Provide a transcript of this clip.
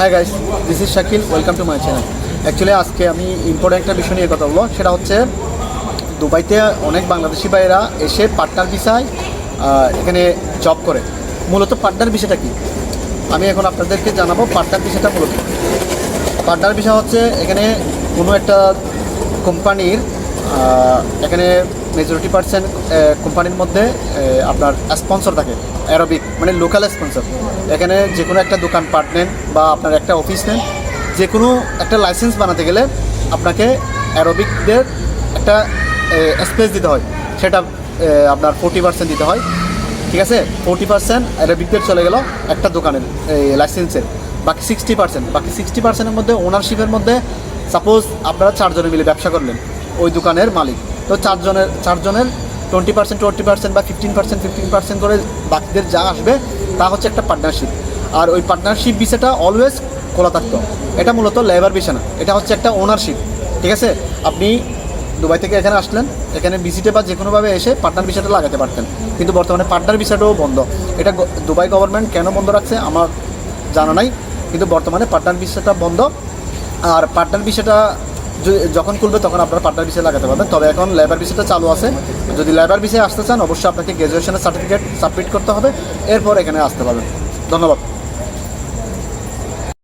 Hi guys this is Shakil welcome to my channel actually আজকে আমি important একটা বিষয় নিয়ে কথা বলব। সেটা হচ্ছে, দুবাইতে অনেক বাংলাদেশি ভাইয়েরা এসে পার্টনার ভিসায় এখানে জব করে। মূলত পার্টনার বিষয়টা কি? আমি এখন আপনাদেরকে জানাব পার্টনার বিষয়টা মূলত পার্টনার বিষয় হচ্ছে, এখানে কোনো একটা কোম্পানির এখানে মেজরিটি পার্সেন্ট কোম্পানির মধ্যে আপনার স্পন্সর থাকে অ্যারোবিক মানে লোকাল স্পন্সর এখানে যে কোনো একটা দোকান পার্ট নেন বা আপনার একটা অফিস নেন যে কোনো একটা লাইসেন্স বানাতে গেলে আপনাকে অ্যারোবিকদের একটা স্পেস দিতে হয়। সেটা আপনার ফোর্টি পার্সেন্ট দিতে হয়। ঠিক আছে? ফোর্টি পার্সেন্ট অ্যারোবিকদের চলে গেল একটা দোকানের লাইসেন্সের বাকি সিক্সটি পার্সেন্ট বাকি সিক্সটি পার্সেন্টের মধ্যে ওনারশিপের মধ্যে সাপোজ আপনারা চারজনে মিলে ব্যবসা করলেন। ওই দোকানের মালিক। তো চারজনের চারজনের টোয়েন্টি পার্সেন্ট টোয়েন্টি পার্সেন্ট বা ফিফটিন পার্সেন্ট ফিফটিন পার্সেন্ট করে বাকিদের যা আসবে, তা হচ্ছে একটা পার্টনারশিপ আর ওই পার্টনারশিপ বিষয়টা অলওয়েজ খোলা থাকতো এটা মূলত লেবার বিষয় না। এটা হচ্ছে একটা ওনারশিপ ঠিক আছে? আপনি দুবাই থেকে এখানে আসলেন, এখানে ভিজিটে বা যে কোনোভাবে এসে পার্টনার ভিসাটা লাগাতে পারতেন। কিন্তু বর্তমানে পার্টনার ভিসাটাও বন্ধ। এটা দুবাই গভর্নমেন্ট কেন বন্ধ রাখছে আমার জানা নাই। কিন্তু বর্তমানে পার্টনার ভিসাটা বন্ধ। আর পার্টনার ভিসাটা যখন খুলবে তখন আপনারা পার্টনার ভিসা লাগাতে পারবেন। তবে এখন লেবার ভিসাটা চালু আছে। যদি লেবার ভিসায় আসতে চান, অবশ্যই আপনাকে গ্র্যাজুয়েশনের সার্টিফিকেট সাবমিট করতে হবে। এরপর এখানে আসতে পারবেন। ধন্যবাদ।